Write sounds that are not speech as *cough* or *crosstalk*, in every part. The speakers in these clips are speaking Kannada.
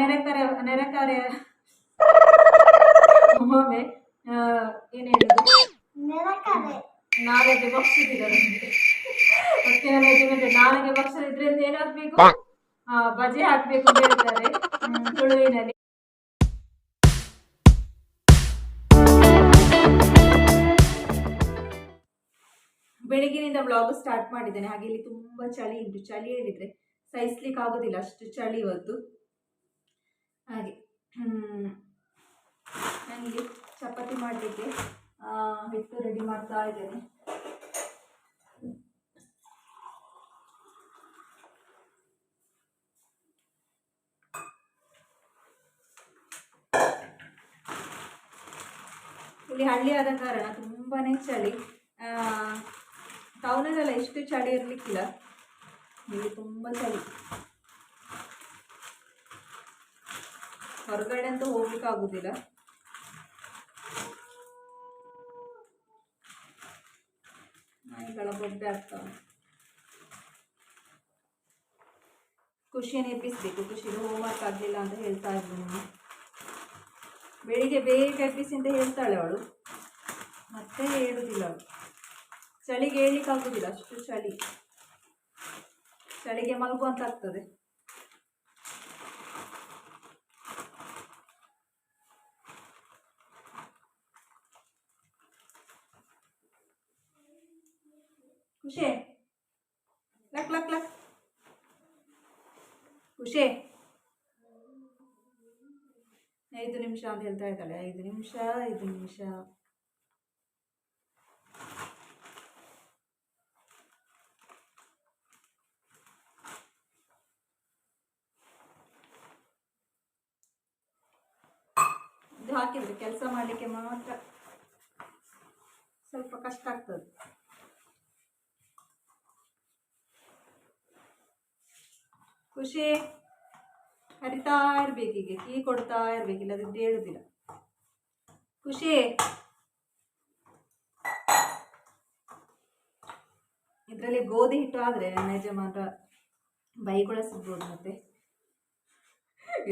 ನೆರೆಕರೆ ನೆರೆಕರೆ ಒಮ್ಮೊಮ್ಮೆ ಏನ್ ಹೇಳುದು? ನಾಳೆಗೆ ಬಕ್ಷಿದಿಲ್ಲ ನಮ್ಗೆ ಅಕ್ಕಿನ ಮೆಜರ್ಮೆಂಟ್ ಏನ್ ಹಾಕ್ಬೇಕು ಬಜೆ ಹಾಕ್ಬೇಕು ಅಂತ ಹೇಳ್ತಾರೆ. ತುಳುವಿನಲ್ಲಿ. ಬೆಳಗಿನಿಂದ ಬ್ಲಾಗ್ ಸ್ಟಾರ್ಟ್ ಮಾಡಿದ್ದೇನೆ. ಹಾಗೆ ಇಲ್ಲಿ ತುಂಬಾ ಚಳಿ ಉಂಟು. ಚಳಿ ಹೇಳಿದ್ರೆ ಸಹಿಸ್ಲಿಕ್ಕೆ ಆಗೋದಿಲ್ಲ. ಅಷ್ಟು ಚಳಿ ಇವತ್ತು. ಹಾಗೆ. ನನಗೆ ಚಪಾತಿ ಮಾಡಲಿಕ್ಕೆ ಹಿಟ್ಟು ರೆಡಿ ಮಾಡ್ತಾ ಇದ್ದೇನೆ. ಇಲ್ಲಿ ಹಳ್ಳಿ ಆದ ಕಾರಣ ತುಂಬಾ ಚಳಿ. ಟೌನಲ್ಲೆಲ್ಲ ಎಷ್ಟು ಚಳಿ ಇರಲಿಕ್ಕಿಲ್ಲ. ಇಲ್ಲಿ ತುಂಬ ಚಳಿ. ಹೊರಗಡೆ ಅಂತೂ ಹೋಗ್ಲಿಕ್ಕಾಗೋದಿಲ್ಲ ನಾಯಿಗಳ ಬೊಬ್ಬೆ ಆಗ್ತಾವೆ. ಖುಷಿಯನ್ನು ಎಬ್ಬಿಸ್ಬೇಕು, ಖುಷಿಗೆ ಹೋಮ್ವರ್ಕ್ ಆಗಲಿಲ್ಲ ಅಂತ ಹೇಳ್ತಾ ಇದ್ದೆ ನಾನು. ಬೆಳಿಗ್ಗೆ ಬೇಗ ಎಬ್ಬಿಸಿ ಅಂತ ಹೇಳ್ತಾಳೆ ಅವಳು. ಮತ್ತೆ ಹೇಳುದಿಲ್ಲ ಅವಳು. ಚಳಿಗೆ ಹೇಳಲಿಕ್ಕೆ ಆಗುದಿಲ್ಲ, ಅಷ್ಟು ಚಳಿ. ಚಳಿಗೆ ಮಲಗುವಂತ ಆಗ್ತದೆ ಖುಷಿ ಲಕ್ ಲಕ್ ಲಕ್ ಖುಷಿ ಐದು ನಿಮಿಷ ಅಂತ ಹೇಳ್ತಾ ಇದ್ದಾಳೆ ಐದು ನಿಮಿಷ ಐದು ನಿಮಿಷ ಇದು ಹಾಕಿದ್ರೆ ಕೆಲಸ ಮಾಡಲಿಕ್ಕೆ ಮಾತ್ರ ಸ್ವಲ್ಪ ಕಷ್ಟ ಆಗ್ತದೆ ಖುಷಿ. ಹರಿತಾ ಇರ್ಬೇಕೀಗ ಕೀ ಕೊಡ್ತಾ ಇರ್ಬೇಕು ಇಲ್ಲದಿದ್ದು ಹೇಳುದಿಲ್ಲ. ಖುಷಿ. ಇದರಲ್ಲಿ ಗೋಧಿ ಹಿಟ್ಟು ಆದರೆ ನನ್ನ ಮಾತ್ರ ಸಿಗ್ಬೋದು ಮತ್ತೆ.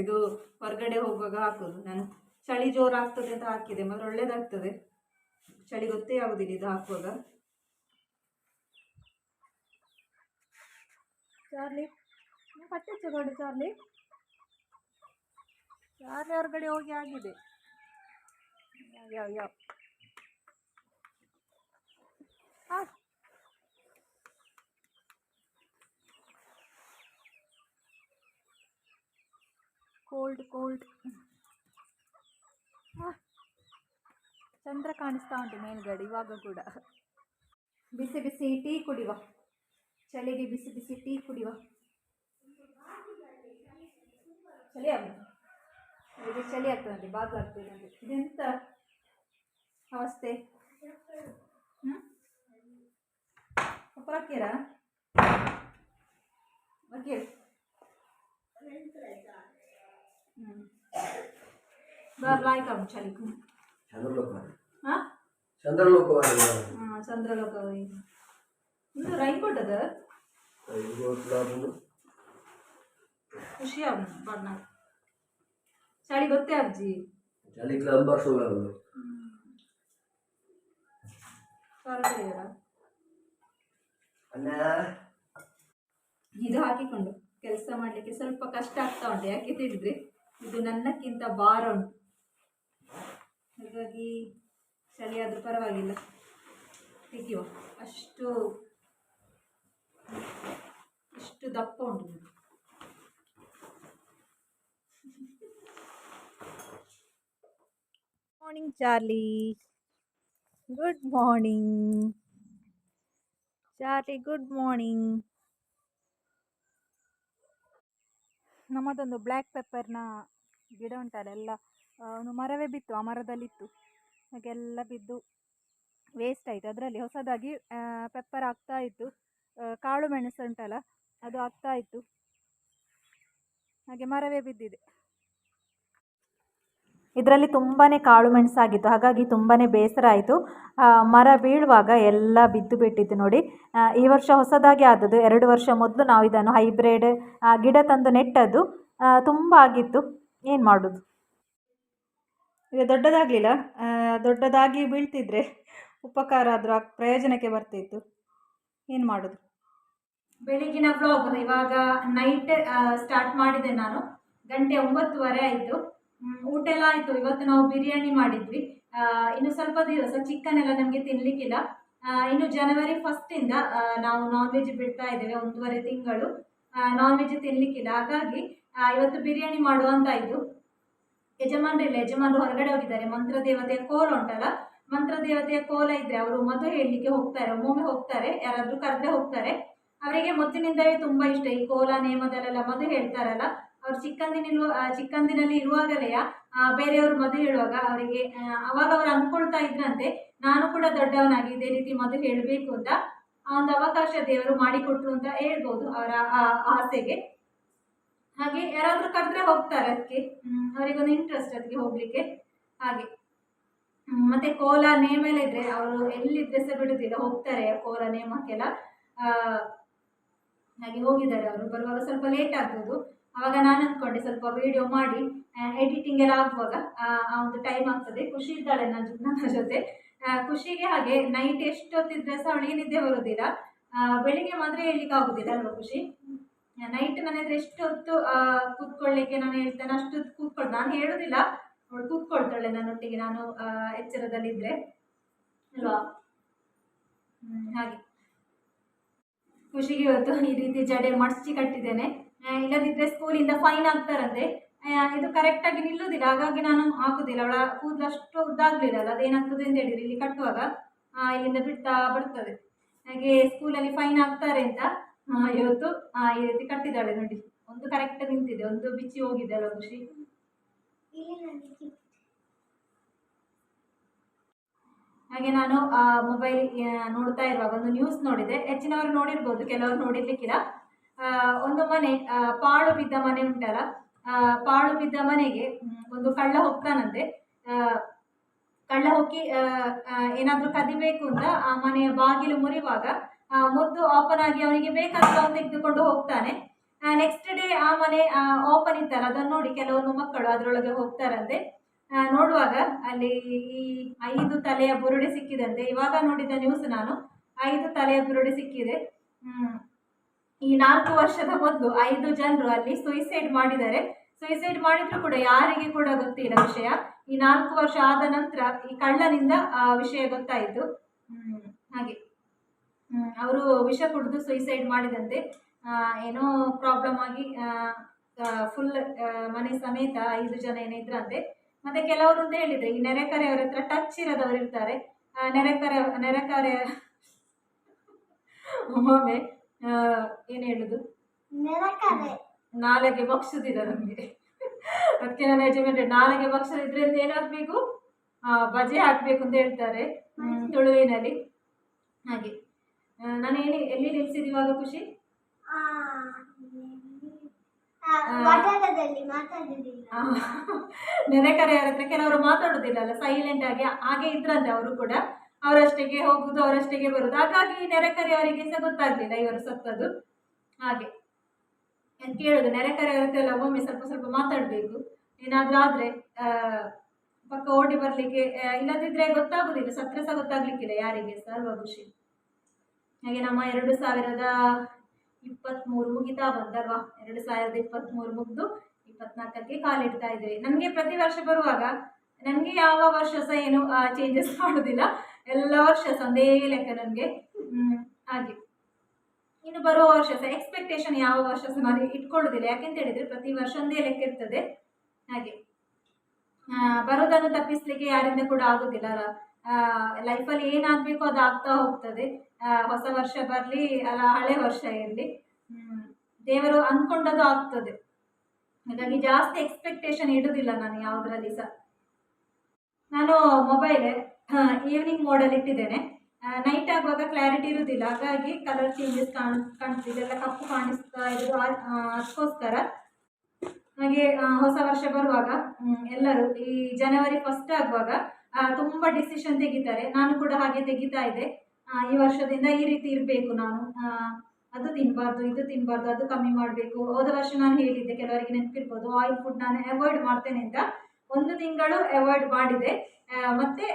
ಇದು ಹೊರಗಡೆ ಹೋಗುವಾಗ ಹಾಕೋದು. ನಾನು ಚಳಿ ಜೋರಾಗ್ತದೆ ಅಂತ ಹಾಕಿದೆ, ಮಾತ್ರ ಒಳ್ಳೇದಾಗ್ತದೆ. ಚಳಿ ಗೊತ್ತೇ ಆಗೋದಿಲ್ಲ ಇದು ಹಾಕುವಾಗ. ಚಾರ್ಲಿ. ನೀವು ಪಟ್ಟೆ ತಗೊಂಡು ಚಾರ್ಲಿ? ಚಾರ್ಲಿ ಹೊರಗಡೆ ಹೋಗಿ ಆಗಿದೆ? ಯಾವ ಯಾವ ಆ. ಕೋಲ್ಡ್ ಕೋಲ್ಡ್ ಚಂದ್ರ ಕಾಣಿಸ್ತಾ ಉಂಟು ಮೇಲ್ಗಡೆ, ಇವಾಗ ಕೂಡ. ಬಿಸಿ ಬಿಸಿ ಟೀ ಕುಡಿವ ಚಳಿಗೆ ಬಿಸಿ ಬಿಸಿ ಟೀ ಕುಡಿವ ಚಳಿ ಆಗ ಇದು ಚಳಿ ಆಗ್ತದಂತೆ ಬಾಗ್ಲು ಆಗ್ತದಂತೆ ಇದೆಂತ ಅವಸ್ಥೆ? ಹ್ಞೂ ಓಕೆ ಹ್ಞೂ ಬರ್ಲಾಯ್ಕ ಚಳಿಗೂ. ಚಂದ್ರಲೋಕ ಹಾಂ ಚಂದ್ರಲೋಕ ಹಾಂ ಚಂದ್ರಲೋಕ ಇದು ರೈನ್ಕೋಟ್ ಅದ? ಖುಷಿ ಬಣ್ಣ ಚಳಿ ಗೊತ್ತೇ ಅಜ್ಜಿ? ಚಳಿ ಇದು ಹಾಕಿಕೊಂಡು ಕೆಲಸ ಮಾಡ್ಲಿಕ್ಕೆ ಸ್ವಲ್ಪ ಕಷ್ಟ ಆಗ್ತಾ ಉಂಟು. ಯಾಕೆ ತಿಳಿದ್ರೆ ಇದು ನನ್ನಕ್ಕಿಂತ ಭಾರ ಉಂಟು. ಹಾಗಾಗಿ ಚಳಿ ಆದ್ರೂ ಪರವಾಗಿಲ್ಲ. ತೆಗಿಯುವ. ಅಷ್ಟು ಇಷ್ಟು ದಪ್ಪ ಉಂಟು morning Charlie good morning Charlie good morning ನಮ್ಮದೊಂದು ಬ್ಲ್ಯಾಕ್ ಪೆಪ್ಪರ್ನ ಗಿಡ ಉಂಟಲ್ಲ ಒಂದು ಮರವೇ ಬಿತ್ತು, ಆ ಮರದಲ್ಲಿತ್ತು. ಹಾಗೆಲ್ಲ ಬಿದ್ದು ವೇಸ್ಟ್ ಆಯಿತು. ಅದರಲ್ಲಿ ಹೊಸದಾಗಿ ಪೆಪ್ಪರ್ ಆಗ್ತಾ ಇತ್ತು ಕಾಳು ಮೆಣಸು ಉಂಟಲ್ಲ, ಅದು ಆಗ್ತಾ ಇತ್ತು. ಹಾಗೆ ಮರವೇ ಬಿದ್ದಿದೆ. ಇದರಲ್ಲಿ ತುಂಬಾ ಕಾಳು ಮೆಣಸಾಗಿತ್ತು ಹಾಗಾಗಿ ತುಂಬಾ ಬೇಸರ ಆಯಿತು. ಮರ ಬೀಳುವಾಗ ಎಲ್ಲ ಬಿದ್ದು ಬಿಟ್ಟಿತ್ತು ನೋಡಿ. ಈ ವರ್ಷ ಹೊಸದಾಗಿ ಆದದ್ದು ಎರಡು ವರ್ಷ ಮೊದಲು ನಾವು ಇದನ್ನು ಹೈಬ್ರಿಡ್ ಗಿಡ ತಂದು ನೆಟ್ಟದ್ದು ತುಂಬ ಆಗಿತ್ತು. ಏನು ಮಾಡೋದು? ಇದು ದೊಡ್ಡದಾಗಲಿಲ್ಲ. ದೊಡ್ಡದಾಗಿ ಬೀಳ್ತಿದ್ರೆ ಉಪಕಾರ ಆದರೂ ಪ್ರಯೋಜನಕ್ಕೆ ಬರ್ತಿತ್ತು. ಏನು ಮಾಡೋದು? ಬೆಳಿಗಿನ ಬ್ಲಾಗ್ ಇವಾಗ ನೈಟ್ ಸ್ಟಾರ್ಟ್ ಮಾಡಿದೆ ನಾನು. ಗಂಟೆ ಒಂಬತ್ತುವರೆ ಆಯಿತು. ಊಟ ಎಲ್ಲ ಆಯಿತು. ಇವತ್ತು ನಾವು ಬಿರಿಯಾನಿ ಮಾಡಿದ್ವಿ. ಇನ್ನು ಸ್ವಲ್ಪ ದಿವಸ ಚಿಕನ್ ಎಲ್ಲ ನಮಗೆ ತಿನ್ನಲಿಕ್ಕಿಲ್ಲ ಇನ್ನು ಜನವರಿ ಫಸ್ಟಿಂದ ನಾವು ನಾನ್ ವೆಜ್ ಬಿಡ್ತಾ ಇದ್ದೇವೆ, ಒಂದೂವರೆ ತಿಂಗಳು. ನಾನ್ ವೆಜ್ ತಿನ್ನಲಿಕ್ಕಿಲ್ಲ ಹಾಗಾಗಿ ಇವತ್ತು ಬಿರಿಯಾನಿ ಮಾಡುವಂತ ಆಯಿತು ಯಜಮಾನ್ರಿಲ್ಲ ಯಜಮಾನರು ಹೊರಗಡೆ ಹೋಗಿದ್ದಾರೆ. ಮಂತ್ರ ದೇವತೆಯ ಕೋಲ ಉಂಟಲ್ಲ ಮಂತ್ರ ದೇವತೆಯ ಕೋಲ ಇದ್ರೆ ಅವರು ಮದುವೆ ಹೇಳಲಿಕ್ಕೆ ಹೋಗ್ತಾರೆ, ಒಮ್ಮೊಮ್ಮೆ ಹೋಗ್ತಾರೆ, ಯಾರಾದರೂ ಕರೆದ್ರೆ ಹೋಗ್ತಾರೆ. ಅವರಿಗೆ ಮೊದಲಿನಿಂದಲೇ ತುಂಬಾ ಇಷ್ಟ. ಈ ಕೋಲ, ನೇಮದಲ್ಲೆಲ್ಲ ಮದುವೆ ಹೇಳ್ತಾರಲ್ಲ ಅವ್ರು ಚಿಕ್ಕಂದಿನಿರುವ ಆ, ಚಿಕ್ಕಂದಿನಲ್ಲಿ ಇರುವಾಗಲೇ ಬೇರೆಯವರು ಮದುವೆ ಹೇಳುವಾಗ ಅವರಿಗೆ ಅವಾಗ ಅವ್ರು ಅಂದ್ಕೊಳ್ತಾ ಇದ್ರಂತೆ ನಾನು ಕೂಡ ದೊಡ್ಡವನಾಗಿ ಇದೇ ರೀತಿ ಮದುವೆ ಹೇಳಬೇಕು ಅಂತ ಒಂದು ಅವಕಾಶ ದೇವರು ಮಾಡಿಕೊಟ್ರು ಅಂತ ಹೇಳ್ಬೋದು ಅವರ ಆಸೆಗೆ. ಹಾಗೆ ಯಾರಾದರೂ ಕರೆದ್ರೆ ಹೋಗ್ತಾರೆ ಅದಕ್ಕೆ. ಅವರಿಗೊಂದು ಇಂಟ್ರೆಸ್ಟ್ ಅದಕ್ಕೆ ಹೋಗ್ಲಿಕ್ಕೆ. ಹಾಗೆ. ಮತ್ತೆ ಕೋಲ ನೇಮ ಇದ್ರೆ ಅವರು ಎಲ್ಲಿದ್ರೆ ಸಹ ಬಿಡುದಿಲ್ಲ ಹೋಗ್ತಾರೆ ಕೋಲ ನೇಮಕ್ಕೆಲ್ಲ. ಹಾಗೆ ಹೋಗಿದ್ದಾರೆ ಅವರು ಬರುವಾಗ ಸ್ವಲ್ಪ ಲೇಟ್ ಆಗ್ಬೋದು. ಅವಾಗ ನಾನು ಅಂದ್ಕೊಂಡೆ ಸ್ವಲ್ಪ ವಿಡಿಯೋ ಮಾಡಿ ಎಡಿಟಿಂಗ್ ಎಲ್ಲ ಆಗುವಾಗ, ಆ ಒಂದು ಟೈಮ್ ಆಗ್ತದೆ. ಖುಷಿ ಇದ್ದಾಳೆ ನನ್ನ ನನ್ನ ಜೊತೆ. ಖುಷಿಗೆ ಹಾಗೆ ನೈಟ್ ಎಷ್ಟೊತ್ತಿದ್ರೆ ಸಹ ಅವಳಿಗೆ ನಿದ್ದೆ ಬರೋದಿಲ್ಲ ಬೆಳಿಗ್ಗೆ ಮಾತ್ರ ಹೇಳಲಿಕ್ಕೆ ಆಗೋದಿಲ್ಲ ಅಲ್ವಾ ಖುಷಿ? ನೈಟ್ ನನ್ನ ಹತ್ರ ಎಷ್ಟೊತ್ತು ಕೂತ್ಕೊಳ್ಳಿಕ್ಕೆ ನಾನು ಹೇಳ್ತೇನೆ ಅಷ್ಟು ಕೂತ್ಕೊಳ್, ನಾನು ಹೇಳೋದಿಲ್ಲ. ಅವಳು ಕೂತ್ಕೊಳ್ತಾಳೆ ನನ್ನೊಟ್ಟಿಗೆ, ನಾನು ಎಚ್ಚರದಲ್ಲಿದ್ದರೆ ಅಲ್ವಾ? ಹಾಗೆ. ಖುಷಿಗೆ ಇವತ್ತು ಈ ರೀತಿ ಜಡೆ ಮಡಿಸಿ ಕಟ್ಟಿದ್ದೇನೆ. ಇಲ್ಲದಿದ್ದರೆ ಸ್ಕೂಲಿಂದ ಫೈನ್ ಆಗ್ತಾರಂತೆ. ಇದು ಕರೆಕ್ಟಾಗಿ ನಿಲ್ಲುವುದಿಲ್ಲ ಹಾಗಾಗಿ ನಾನು ಹಾಕುದಿಲ್ಲ. ಅವಳ ಕೂದಲು ಅಷ್ಟು ಉದ್ದಾಗಲಿಲ್ಲ ಅಲ್ಲ, ಅದೇನಾಗ್ತದೆ ಅಂತ ಹೇಳಿದ್ರೆ ಇಲ್ಲಿ ಕಟ್ಟುವಾಗ ಇಲ್ಲಿಂದ ಬಿಡ್ತಾ ಬರ್ತದೆ ಹಾಗೆ ಸ್ಕೂಲಲ್ಲಿ ಫೈನ್ ಆಗ್ತಾರೆ ಅಂತ ಇವತ್ತು ಈ ರೀತಿ ಕಟ್ಟಿದ್ದಾಳೆ ನೋಡಿ. ಒಂದು ಕರೆಕ್ಟ್ ನಿಂತಿದೆ. ಒಂದು ಬಿಚ್ಚಿ ಹೋಗಿದೆ ಅಲ್ಲ ಖುಷಿ ಹಾಗೆ ನಾನು ಮೊಬೈಲ್ ನೋಡ್ತಾ ಇರುವಾಗ ಒಂದು ನ್ಯೂಸ್ ನೋಡಿದೆ. ಹೆಚ್ಚಿನವರು ನೋಡಿರ್ಬೋದು, ಕೆಲವರು ನೋಡಿರ್ಲಿಕ್ಕಿಲ್ಲ. ಒಂದು ಮನೆ ಪಾಳು ಬಿದ್ದ ಮನೆ ಉಂಟಲ್ಲ ಪಾಳು ಬಿದ್ದ ಮನೆಗೆ ಒಂದು ಕಳ್ಳ ಹೋಗ್ತಾನಂತೆ ಕಳ್ಳ ಹೋಗಿ ಏನಾದರೂ ಕದಿಬೇಕು ಅಂತ ಆ ಮನೆಯ ಬಾಗಿಲು ಮುರಿಯುವಾಗ ಮೊದ್ದು ಓಪನ್ ಆಗಿ ಅವನಿಗೆ ಬೇಕಾದ ತೆಗೆದುಕೊಂಡು ಹೋಗ್ತಾನೆ. ನೆಕ್ಸ್ಟ್ ಡೇ ಆ ಮನೆ ಓಪನ್ ಇತ್ತಲ್ಲ, ಅದನ್ನು ನೋಡಿ ಕೆಲವೊಂದು ಮಕ್ಕಳು ಅದರೊಳಗೆ ಹೋಗ್ತಾರಂತೆ. ನೋಡುವಾಗ ಅಲ್ಲಿ ಈ ಐದು ತಲೆಯ ಬುರುಡೆ ಸಿಕ್ಕಿದಂತೆ. ಇವಾಗ ನೋಡಿದ ನ್ಯೂಸ್ ನಾನು, ಐದು ತಲೆಯ ಬುರುಡೆ ಸಿಕ್ಕಿದೆ. ಈ ನಾಲ್ಕು ವರ್ಷದ ಮೊದಲು ಐದು ಜನರು ಅಲ್ಲಿ ಸುಯಿಸೈಡ್ ಮಾಡಿದ್ದಾರೆ. ಸುಯಿಸೈಡ್ ಮಾಡಿದ್ರು ಕೂಡ ಯಾರಿಗೆ ಕೂಡ ಗೊತ್ತಿಲ್ಲ ವಿಷಯ. ಈ ನಾಲ್ಕು ವರ್ಷ ಆದ ನಂತರ ಈ ಕಳ್ಳನಿಂದ ಆ ವಿಷಯ ಗೊತ್ತಾಯಿತು. ಹಾಗೆ. ಅವರು ವಿಷ ಕುಡಿದು ಸುಯಿಸೈಡ್ ಮಾಡಿದಂತೆ. ಏನೋ ಪ್ರಾಬ್ಲಮ್ ಆಗಿ ಫುಲ್ ಮನೆ ಸಮೇತ ಐದು ಜನ ಏನಿದ್ರಂತೆ ಮತ್ತೆ ಕೆಲವರು ಅಂತ ಹೇಳಿದ್ರೆ, ಈ ನೆರೆಕರೆಯವರ ಹತ್ರ ಟಚ್ ಇರೋದವರು ಇರ್ತಾರೆ. ನೆರೆಕರೆ ನೆರೆಕರೆ, ಒಮ್ಮೊಮ್ಮೆ ಏನು ಹೇಳುದು? ನಾಲೆಗೆ ಬಗ್ಸುದಿಲ್ಲ ನಮಗೆ. ಅದಕ್ಕೆ ನಾನು ಯಜಮಾನ್ರೆ ನಾಲೆಗೆ ಬಗ್ಸೋದಿದ್ರೆ ಏನು ಹಾಕ್ಬೇಕು ಆ, ಬಜೆ ಹಾಕ್ಬೇಕು ಅಂತ ಹೇಳ್ತಾರೆ ತುಳುವಿನಲ್ಲಿ. ಹಾಗೆ. ನಾನು ಎಲ್ಲಿ ಎಲ್ಲಿ ನಿಲ್ಸಿದ್ದು ಇವಾಗ ಖುಷಿ? ನೆರೆಕರೆಯವರ ಹತ್ರ ಕೆಲವರು ಮಾತಾಡೋದಿಲ್ಲ ಅಲ್ಲ ಸೈಲೆಂಟ್ ಆಗಿ ಹಾಗೆ ಇದ್ರಂತೆ ಅವರು ಕೂಡ. ಅವರಷ್ಟಕ್ಕೆ ಹೋಗುದು ಅವರಷ್ಟೇ ಬರುದು ಹಾಗಾಗಿ ನೆರೆಕರೆಯವರಿಗೆ ಸಹ ಗೊತ್ತಾಗ್ಲಿಲ್ಲ ಇವರು ಸತ್ತದ್ದು. ಹಾಗೆ. ಕೇಳುದು ಹತ್ರ ಎಲ್ಲ ಒಮ್ಮೆ ಸ್ವಲ್ಪ ಸ್ವಲ್ಪ ಮಾತಾಡಬೇಕು. ಏನಾದ್ರೂ ಆದ್ರೆ ಪಕ್ಕ ಓಡಿ ಬರ್ಲಿಕ್ಕೆ ಇಲ್ಲದಿದ್ರೆ ಗೊತ್ತಾಗುದಿಲ್ಲ. ಸತ್ರ ಸಹ ಗೊತ್ತಾಗ್ಲಿಕ್ಕಿಲ್ಲ ಯಾರಿಗೆ ಸಹ, ಅಲ್ವಾ ಖುಷಿ? ಹಾಗೆ ನಮ್ಮ ಎರಡು ಸಾವಿರದ ಇಪ್ಪತ್ತ್ಮೂರು ಮುಗಿತಾ ಬಂದಲ್ವಾ? ಎರಡು ಸಾವಿರದ ಇಪ್ಪತ್ತ್ಮೂರು ಮುಗಿದು ಇಪ್ಪತ್ನಾಲ್ಕಕ್ಕೆ ಕಾಲಿಡ್ತಾ ಇದ್ದೇವೆ. ನನಗೆ ಪ್ರತಿ ವರ್ಷ ಬರುವಾಗ ನನಗೆ ಯಾವ ವರ್ಷ ಸಹ ಏನು ಚೇಂಜಸ್ *laughs* ಮಾಡೋದಿಲ್ಲ. ಎಲ್ಲ ವರ್ಷ ಸಹ ಲೆಕ್ಕ ನನಗೆ. ಹಾಗೆ. ಇನ್ನು ಬರುವ ವರ್ಷ ಸಹ ಎಕ್ಸ್ಪೆಕ್ಟೇಷನ್ ಯಾವ ವರ್ಷ ಸಹ ನಾನು ಇಟ್ಕೊಳ್ಳೋದಿಲ್ಲ. ಯಾಕೆಂತ ಹೇಳಿದರೆ ಪ್ರತಿ ವರ್ಷ ಒಂದೇ ಲೆಕ್ಕ ಇರ್ತದೆ. ಹಾಗೆ. ಬರೋದನ್ನು ತಪ್ಪಿಸ್ಲಿಕ್ಕೆ ಯಾರಿಂದ ಕೂಡ ಆಗೋದಿಲ್ಲ. ಲೈಫಲ್ಲಿ ಏನಾಗಬೇಕು ಅದು ಆಗ್ತಾ ಹೋಗ್ತದೆ. ಹೊಸ ವರ್ಷ ಬರಲಿ, ಅಲ್ಲ, ಹಳೆ ವರ್ಷ ಇರಲಿ. ದೇವರು ಅಂದ್ಕೊಂಡದ್ದು ಆಗ್ತದೆ. ಹಾಗಾಗಿ ಜಾಸ್ತಿ ಎಕ್ಸ್ಪೆಕ್ಟೇಷನ್ ಇಡೋದಿಲ್ಲ ನಾನು ಯಾವುದರಲ್ಲಿ ಸಹ ನಾನು ಮೊಬೈಲ್ ಈವ್ನಿಂಗ್ ಮೋಡಲ್ಲಿ ಇಟ್ಟಿದ್ದೇನೆ. ನೈಟ್ ಆಗುವಾಗ ಕ್ಲಾರಿಟಿ ಇರುವುದಿಲ್ಲ ಹಾಗಾಗಿ ಕಲರ್ ಚೇಂಜಸ್ ಕಾಣ್ ಕಾಣಿಸ್ತಿದೆ ಎಲ್ಲ ಕಪ್ಪು ಕಾಣಿಸ್ತಾ ಆ, ಅದಕ್ಕೋಸ್ಕರ ಹಾಗೆ ಹೊಸ ವರ್ಷ ಬರುವಾಗ ಎಲ್ಲರೂ ಈ ಜನವರಿ ಫಸ್ಟ್ ಆಗುವಾಗ ತುಂಬ ಡಿಸಿಷನ್ ತೆಗಿತಾರೆ. ನಾನು ಕೂಡ ಹಾಗೆ ತೆಗಿತಾ ಇದ್ದೆ. ಈ ವರ್ಷದಿಂದ ಈ ರೀತಿ ಇರಬೇಕು ನಾನು. ಅದು ತಿನ್ನಬಾರ್ದು ಇದು ತಿನ್ನಬಾರ್ದು ಅದು ಕಮ್ಮಿ ಮಾಡಬೇಕು. ಹೋದ ವರ್ಷ ನಾನು ಹೇಳಿದ್ದೆ ಕೆಲವರಿಗೆ ನೆನಪಿರ್ಬೋದು ಆಯಿಲ್ ಫುಡ್ ನಾನು ಅವಾಯ್ಡ್ ಮಾಡ್ತೇನೆ ಅಂತ. ಒಂದು ತಿಂಗಳು ಅವಾಯ್ಡ್ ಮಾಡಿದೆ. ಮತ್ತೆ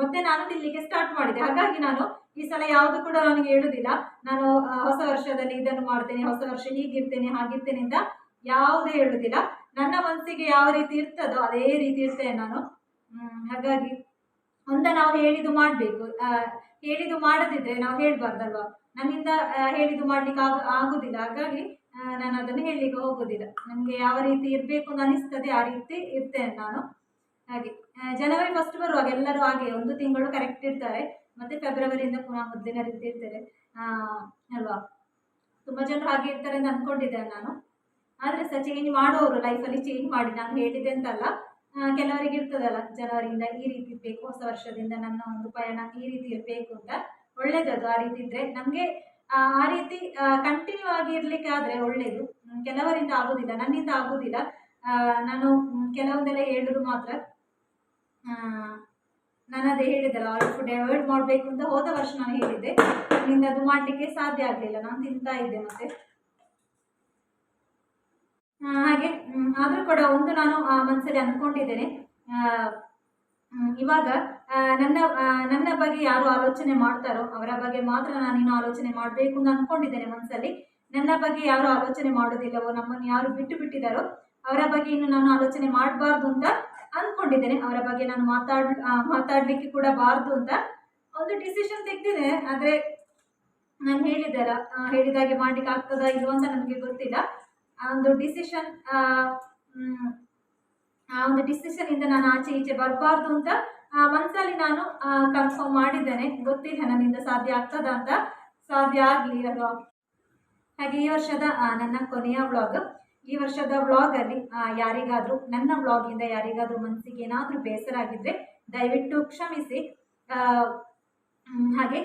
ಮತ್ತೆ ನಾನು ತಿನ್ನಲಿಕ್ಕೆ ಸ್ಟಾರ್ಟ್ ಮಾಡಿದೆ. ಹಾಗಾಗಿ ನಾನು ಈ ಸಲ ಯಾವುದು ಕೂಡ ನನಗೆ ಹೇಳುದಿಲ್ಲ. ನಾನು ಹೊಸ ವರ್ಷದಲ್ಲಿ ಇದನ್ನು ಮಾಡ್ತೇನೆ, ಹೊಸ ವರ್ಷ ಹೀಗಿರ್ತೇನೆ, ಹಾಗಿರ್ತೇನೆ ಅಂತ ಯಾವುದೂ ಹೇಳುದಿಲ್ಲ. ನನ್ನ ಮನಸ್ಸಿಗೆ ಯಾವ ರೀತಿ ಇರ್ತದೋ ಅದೇ ರೀತಿ ಇರ್ತೇನೆ ನಾನು. ಹಾಗಾಗಿ ಅಂತ ನಾವು ಹೇಳಿದ್ದು ಮಾಡಬೇಕು. ಹೇಳಿದ್ದು ಮಾಡದಿದ್ರೆ ನಾವು ಹೇಳ್ಬಾರ್ದಲ್ವಾ? ನನ್ನಿಂದ ಹೇಳಿದು ಮಾಡ್ಲಿಕ್ಕೆ ಆಗ, ಆಗುದಿಲ್ಲ. ಹಾಗಾಗಿ ನಾನು ಅದನ್ನು ಹೇಳಲಿಕ್ಕೆ ಹೋಗೋದಿಲ್ಲ. ನಮಗೆ ಯಾವ ರೀತಿ ಇರಬೇಕು ಅಂತ ಅನಿಸ್ತದೆ ಆ ರೀತಿ ಇರ್ತೇನೆ ನಾನು. ಹಾಗೆ ಜನವರಿ ಫಸ್ಟ್ ಬರುವಾಗ ಎಲ್ಲರೂ ಹಾಗೆ ಒಂದು ತಿಂಗಳು ಕರೆಕ್ಟ್ ಇರ್ತಾರೆ. ಮತ್ತೆ ಫೆಬ್ರವರಿಯಿಂದ ಪುನಃ ಮೊದಲಿನ ರೀತಿ ಇರ್ತಾರೆ. ಅಲ್ವಾ? ತುಂಬ ಜನರು ಹಾಗೆ ಇರ್ತಾರೆ ಅಂತ ಅಂದ್ಕೊಂಡಿದ್ದೇನೆ ನಾನು. ಆದರೆ ಸಹ ಚೇಂಜ್ ಮಾಡೋರು ಲೈಫಲ್ಲಿ ಚೇಂಜ್ ಮಾಡಿ ನಾನು ಹೇಳಿದೆ ಅಂತಲ್ಲ ಕೆಲವರಿಗೆ ಇರ್ತದಲ್ಲ, ಜನವರಿಯಿಂದ ಈ ರೀತಿ ಇರಬೇಕು, ಹೊಸ ವರ್ಷದಿಂದ ನನ್ನ ಒಂದು ಪಯಣ ಈ ರೀತಿ ಇರಬೇಕು ಅಂತ. ಒಳ್ಳೇದದು ಆ ರೀತಿ ಇದ್ರೆ ನಮಗೆ ಆ ರೀತಿ ಕಂಟಿನ್ಯೂ ಆಗಿ ಆದರೆ ಒಳ್ಳೇದು. ಕೆಲವರಿಂದ ಆಗೋದಿಲ್ಲ, ನನ್ನಿಂದ ಆಗೋದಿಲ್ಲ. ನಾನು ಕೆಲವೊಂದೆಲ್ಲ ಹೇಳುದು ಮಾತ್ರ. ನಾನು ಹೇಳಿದ್ದಲ್ಲ ಆಯಿಲ್ ಫುಡ್ ಅವಾಯ್ಡ್ ಮಾಡಬೇಕು ಅಂತ ಹೋದ ವರ್ಷ ನಾನು ಹೇಳಿದ್ದೆ. ನನ್ನಿಂದ ಅದು ಮಾಡಲಿಕ್ಕೆ ಸಾಧ್ಯ ಆಗಲಿಲ್ಲ, ನಾನು ತಿಂತಾ ಇದ್ದೆ ಮತ್ತೆ. ಹಾಗೆ ಆದರೂ ಕೂಡ ಒಂದು ನಾನು ಮನಸ್ಸಲ್ಲಿ ಅಂದ್ಕೊಂಡಿದ್ದೇನೆ. ಇವಾಗ ನನ್ನ ನನ್ನ ಬಗ್ಗೆ ಯಾರು ಆಲೋಚನೆ ಮಾಡ್ತಾರೋ ಅವರ ಬಗ್ಗೆ ಮಾತ್ರ ನಾನಿನ್ನು ಆಲೋಚನೆ ಮಾಡಬೇಕು ಅಂತ ಅಂದ್ಕೊಂಡಿದ್ದೇನೆ ಮನಸ್ಸಲ್ಲಿ ನನ್ನ ಬಗ್ಗೆ ಯಾರು ಆಲೋಚನೆ ಮಾಡೋದಿಲ್ಲವೋ ನಮ್ಮನ್ನು ಯಾರು ಬಿಟ್ಟು ಬಿಟ್ಟಿದ್ದಾರೋ ಅವರ ಬಗ್ಗೆ ಇನ್ನು ನಾನು ಆಲೋಚನೆ ಮಾಡಬಾರ್ದು ಅಂತ ಅಂದ್ಕೊಂಡಿದ್ದೇನೆ ಅವರ ಬಗ್ಗೆ ನಾನು ಮಾತಾಡ್ ಮಾತಾಡಲಿಕ್ಕೆ ಕೂಡ ಬಾರ್ದು ಅಂತ ಒಂದು ಡಿಸಿಷನ್ ತೆಗೆದಿದೆ. ಆದರೆ ನಾನು ಹೇಳಿದ್ದೆಲ್ಲ ಹೇಳಿದ ಹೇಳಿದಾಗೆ ಮಾಡ್ಲಿಕ್ಕೆ ಆಗ್ತದಾ ಇಲ್ವಾ ಅಂತ ನನಗೆ ಗೊತ್ತಿಲ್ಲ. ಒಂದು ಡಿಸಿಷನ್ ಒಂದು ಡಿಸಿಷನ್ ಇಂದ ನಾನು ಆಚೆ ಈಚೆ ಬರಬಾರ್ದು ಅಂತ ಆ, ಮನ್ಸಲ್ಲಿ ನಾನು ಕನ್ಫರ್ಮ್ ಮಾಡಿದ್ದೇನೆ. ಗೊತ್ತಿಲ್ಲ ನನ್ನಿಂದ ಸಾಧ್ಯ ಆಗ್ತದ ಅಂತ. ಸಾಧ್ಯ ಆಗಲಿ ಅಲ್ವಾ ಹಾಗೆ ಈ ವರ್ಷದ ನನ್ನ ಕೊನೆಯ ವ್ಲಾಗ್ ಈ ವರ್ಷದ ವ್ಲಾಗಲ್ಲಿ ಯಾರಿಗಾದರೂ ನನ್ನ ವ್ಲಾಗಿಂದ ಯಾರಿಗಾದರೂ ಮನಸ್ಸಿಗೆ ಏನಾದರೂ ಬೇಸರ ಆಗಿದ್ರೆ ದಯವಿಟ್ಟು ಕ್ಷಮಿಸಿ. ಹಾಗೆ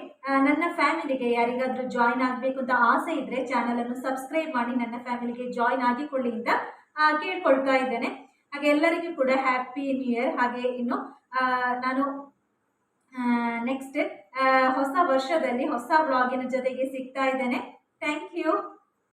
ನನ್ನ ಫ್ಯಾಮಿಲಿಗೆ ಯಾರಿಗಾದರೂ ಜಾಯಿನ್ ಆಗಬೇಕು ಅಂತ ಆಸೆ ಇದ್ದರೆ ಚಾನಲನ್ನು ಸಬ್ಸ್ಕ್ರೈಬ್ ಮಾಡಿ ನನ್ನ ಫ್ಯಾಮಿಲಿಗೆ ಜಾಯಿನ್ ಆಗಿಕೊಳ್ಳಿ ಅಂತ ಆ, ಕೇಳ್ಕೊಳ್ತಾ ಇದ್ದೇನೆ. ಹಾಗೆ ಎಲ್ಲರಿಗೂ ಕೂಡ ಹ್ಯಾಪಿ ನ್ಯೂ ಇಯರ್ ಹಾಗೆ ಇನ್ನು ನಾನು ನೆಕ್ಸ್ಟ್ ಹೊಸ ವರ್ಷದಲ್ಲಿ ಹೊಸ ವ್ಲಾಗಿನ ಜೊತೆಗೆ ಸಿಗ್ತಾ ಇದ್ದೇನೆ. Thank you